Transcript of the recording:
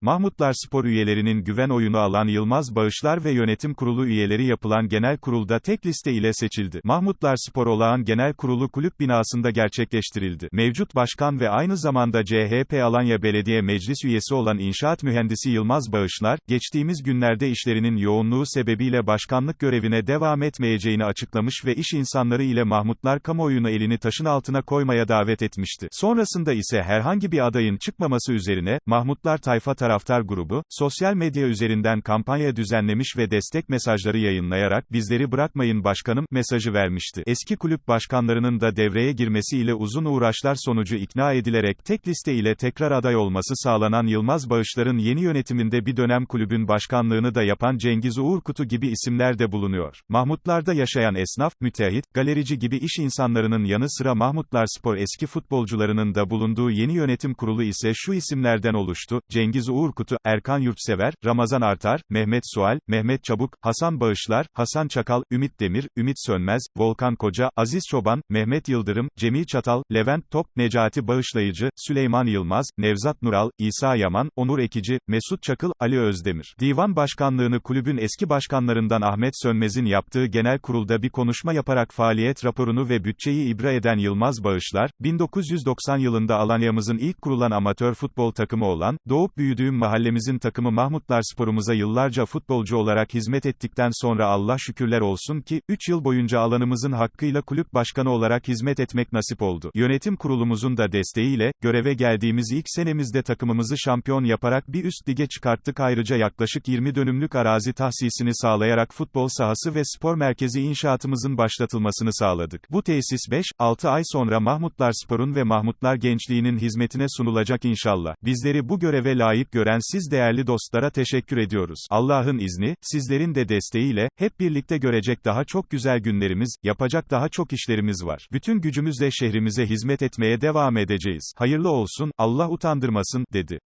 Mahmutlar Spor üyelerinin güven oyunu alan Yılmaz Bağışlar ve Yönetim Kurulu üyeleri yapılan genel kurulda tek liste ile seçildi. Mahmutlar Spor olağan genel kurulu kulüp binasında gerçekleştirildi. Mevcut başkan ve aynı zamanda CHP Alanya Belediye Meclis üyesi olan inşaat mühendisi Yılmaz Bağışlar, geçtiğimiz günlerde işlerinin yoğunluğu sebebiyle başkanlık görevine devam etmeyeceğini açıklamış ve iş insanları ile Mahmutlar kamuoyunu elini taşın altına koymaya davet etmişti. Sonrasında ise herhangi bir adayın çıkmaması üzerine, Mahmutlar Tayfa taraftar grubu, sosyal medya üzerinden kampanya düzenlemiş ve destek mesajları yayınlayarak bizleri bırakmayın başkanım mesajı vermişti. Eski kulüp başkanlarının da devreye girmesiyle uzun uğraşlar sonucu ikna edilerek tek liste ile tekrar aday olması sağlanan Yılmaz Bağışlar'ın yeni yönetiminde bir dönem kulübün başkanlığını da yapan Cengiz Uğur Kutu gibi isimler de bulunuyor. Mahmutlar'da yaşayan esnaf, müteahhit, galerici gibi iş insanlarının yanı sıra Mahmutlar Spor eski futbolcularının da bulunduğu yeni yönetim kurulu ise şu isimlerden oluştu. Cengiz Uğur Kutu, Erkan Yurtsever, Ramazan Artar, Mehmet Sual, Mehmet Çabuk, Hasan Bağışlar, Hasan Çakal, Ümit Demir, Ümit Sönmez, Volkan Koca, Aziz Çoban, Mehmet Yıldırım, Cemil Çatal, Levent Top, Necati Bağışlayıcı, Süleyman Yılmaz, Nevzat Nural, İsa Yaman, Onur Ekici, Mesut Çakıl, Ali Özdemir. Divan başkanlığını kulübün eski başkanlarından Ahmet Sönmez'in yaptığı genel kurulda bir konuşma yaparak faaliyet raporunu ve bütçeyi ibra eden Yılmaz Bağışlar, 1990 yılında Alanya'mızın ilk kurulan amatör futbol takımı olan, doğup büyüdüğüm mahallemizin takımı Mahmutlar Spor'umuza yıllarca futbolcu olarak hizmet ettikten sonra Allah şükürler olsun ki, 3 yıl boyunca alanımızın hakkıyla kulüp başkanı olarak hizmet etmek nasip oldu. Yönetim kurulumuzun da desteğiyle, göreve geldiğimiz ilk senemizde takımımızı şampiyon yaparak bir üst lige çıkarttık ayrıca yaklaşık 20 dönümlük arazi tahsisini sağlayarak futbol sahası ve spor merkezi inşaatımızın başlatılmasını sağladık. Bu tesis 5-6 ay sonra Mahmutlar Spor'un ve Mahmutlar gençliğinin hizmetine sunulacak inşallah. Bizleri bu göreve layık gören siz değerli dostlara teşekkür ediyoruz. Allah'ın izni, sizlerin de desteğiyle, hep birlikte görecek daha çok güzel günlerimiz, yapacak daha çok işlerimiz var. Bütün gücümüzle şehrimize hizmet etmeye devam edeceğiz. Hayırlı olsun, Allah utandırmasın, dedi.